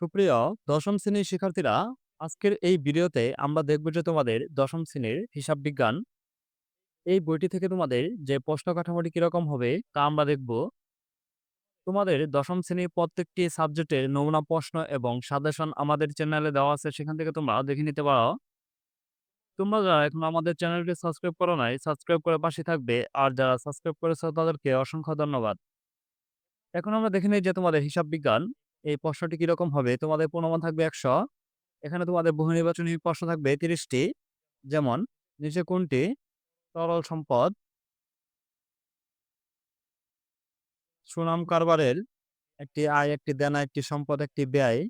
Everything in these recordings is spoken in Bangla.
সুপ্রিয় দশম শ্রেণির শিক্ষার্থীরা, আজকের এই ভিডিওতে আমরা দেখব যে তোমাদের দশম শ্রেণির হিসাব বিজ্ঞান। এই বইটি থেকে তোমাদের যে প্রশ্ন কাঠামোটি কীরকম হবে তা আমরা দেখব। তোমাদের দশম শ্রেণির প্রত্যেকটি সাবজেক্টের নমুনা প্রশ্ন এবং সাজেশন আমাদের চ্যানেলে দেওয়া আছে, সেখান থেকে তোমরা দেখে নিতে পারো। তোমরা যারা এখন আমাদের চ্যানেলটি সাবস্ক্রাইব করো নাই, সাবস্ক্রাইব করে পাশে থাকবে। আর যারা সাবস্ক্রাইব করেছ তাদেরকে অসংখ্য ধন্যবাদ। এখন আমরা দেখে নিই যে তোমাদের হিসাব বিজ্ঞান এই প্রশ্নটি কীরকম হবে? তোমাদের প্রণমান থাকবে একশো। এখানে তোমাদের বহু নির্বাচনী প্রশ্ন থাকবে তিরিশটি। যেমন, নিচে কোনটি? তরল সম্পদ। সুনাম কারবারের। একটি আয়, একটি দেনা, একটি সম্পদ, একটি ব্যয়।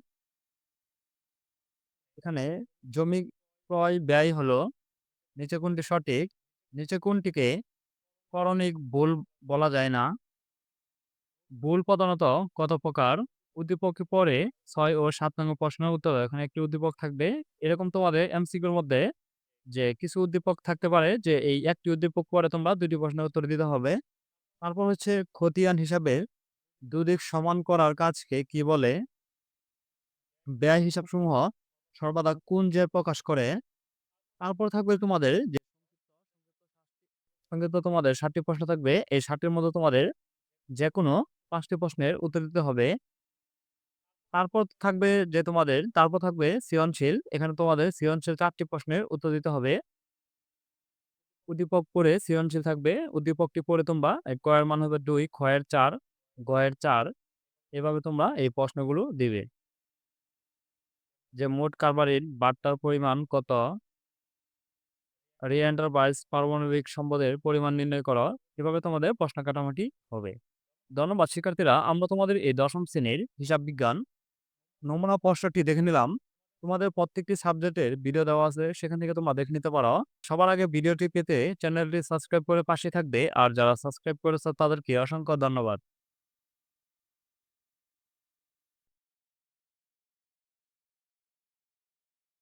এখানে জমি ক্রয় ব্যয় হলো, নিচে কোনটি সঠিক? নিচে কোনটিকে করণিক ভুল বলা যায় না। ভুল প্রধানত কত প্রকার? উদ্দীপকে পরে ছয় ও সাত নম্বর প্রশ্নের উত্তর এখানে একটি উদ্দীপক থাকবে। এরকম তোমাদের এমসিকিউর মধ্যে যে কিছু উদ্দীপক থাকতে পারে যে এই একটি উদ্দীপক পরে তোমরা দুটি প্রশ্নের উত্তর দিতে হবে। তারপর হচ্ছে খতিয়ান হিসাবে দুদিক সমান করার কাজকে কি বলে? ব্যয় হিসাব সমূহ সর্বদা কোন যে প্রকাশ করে? তারপর থাকবে তোমাদের যে সংক্ষিপ্ত তোমাদের ষাটটি প্রশ্ন থাকবে। এই ষাটটির মধ্যে তোমাদের যে কোনো পাঁচটি প্রশ্নের উত্তর দিতে হবে। তারপর থাকবে যে তোমাদের, তারপর থাকবে সৃজনশীল। এখানে তোমাদের সৃজনশীল চারটি প্রশ্নের উত্তর দিতে হবে। উদ্দীপক পড়ে সৃজনশীল থাকবে। উদ্দীপকটি পড়ে তোমরা কয়ের মান হবে দুই ক্ষয়ের চার গয়ের চার। এভাবে তোমরা এই প্রশ্নগুলো দিবে। যে মোট কারবারির বার্তার পরিমাণ কত? রি এন্টারপ্রাইজ পারমাণবিক সম্পদের পরিমাণ নির্ণয় করো। এভাবে তোমাদের প্রশ্ন কাঠামোটি হবে। ধন্যবাদ শিক্ষার্থীরা, আমরা তোমাদের এই দশম শ্রেণির হিসাব বিজ্ঞান নমুনা প্রশ্নটি দেখে নিলাম। তোমাদের প্রত্যেকটি সাবজেক্টের ভিডিও দেওয়া আছে, সেখান থেকে তোমরা দেখে নিতে পারো। সবার আগে ভিডিওটি পেতে চ্যানেলটি সাবস্ক্রাইব করে পাশে থাকবে। আর যারা সাবস্ক্রাইব করেছে তাদেরকে অসংখ্য ধন্যবাদ।